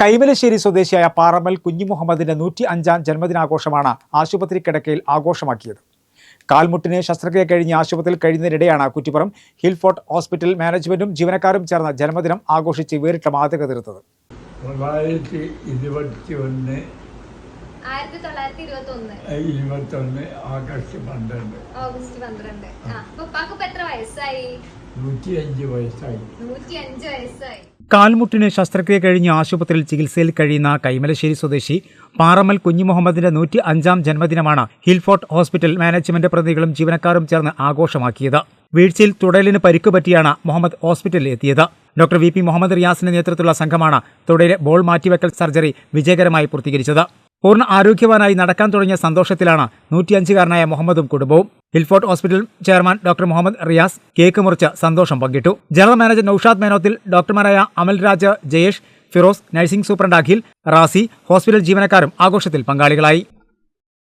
കൈമലശ്ശേരി സ്വദേശിയായ പാറമൽ കുഞ്ഞിമുഹമ്മദിന്റെ നൂറ്റി അഞ്ചാം ജന്മദിനാഘോഷമാണ് ആശുപത്രി കിടക്കയിൽ ആഘോഷമാക്കിയത്. കാൽമുട്ടിന് ശസ്ത്രക്രിയ കഴിഞ്ഞ് ആശുപത്രിയിൽ കഴിയുന്നതിനിടെയാണ് കുറ്റിപ്പുറം ഹിൽഫോർട്ട് ഹോസ്പിറ്റൽ മാനേജ്മെന്റും ജീവനക്കാരും ചേർന്ന ജന്മദിനം ആഘോഷിച്ച് വേറിട്ട മാതൃക തീർത്തത്. തൊള്ളായിരത്തി ഇരുപത്തി ഒന്ന് ആയിരത്തി തൊള്ളായിരത്തി ഇരുപത്തി ഒന്ന് ഇരുപത്തി ഒന്ന് ആഗസ്റ്റ് പന്ത്രണ്ട്. ഓഗസ്റ്റ് പന്ത്രണ്ട്. ആ അപ്പൊ എത്ര വയസ്സായി? നൂറ്റിയഞ്ച് വയസ്സായി. നൂറ്റി അഞ്ച് വയസ്സായി. കാൽമുട്ടിന് ശസ്ത്രക്രിയ കഴിഞ്ഞ് ആശുപത്രിയിൽ ചികിത്സയിൽ കഴിയുന്ന കൈമലശ്ശേരി സ്വദേശി പാറമൽ കുഞ്ഞിമുഹമ്മദിന്റെ നൂറ്റി അഞ്ചാം ജന്മദിനമാണ് ഹിൽഫോർട്ട് ഹോസ്പിറ്റൽ മാനേജ്മെന്റ് പ്രതിനിധികളും ജീവനക്കാരും ചേർന്ന് ആഘോഷമാക്കിയത്. വീഴ്ചയിൽ തുടലിന് പരിക്ക് പറ്റിയാണ് മുഹമ്മദ് ഹോസ്പിറ്റലിൽ എത്തിയത്. ഡോക്ടർ വി പി മുഹമ്മദ് റിയാസിന്റെ നേതൃത്വത്തിലുള്ള സംഘമാണ് തുടയിലെ ബോൾ മാറ്റിവെക്കൽ സർജറി വിജയകരമായി പൂർത്തീകരിച്ചത്. പൂർണ ആരോഗ്യവാനായി നടക്കാൻ തുടങ്ങിയ സന്തോഷത്തിലാണ് നൂറ്റിയഞ്ചുകാരനായ മുഹമ്മദും കുടുംബവും. Hillfort hospital chairman doctor Muhammad Riyas cake മുറിച്ച് സന്തോഷം പങ്കിട്ടു. General manager Naushad Menothil ഡോക്ടർമാരായ Amalraj Jayesh Firoz nursing superintendent Akhil Razi hospital ജീവനക്കാരും ആഘോഷത്തിൽ പങ്കാളികളായി.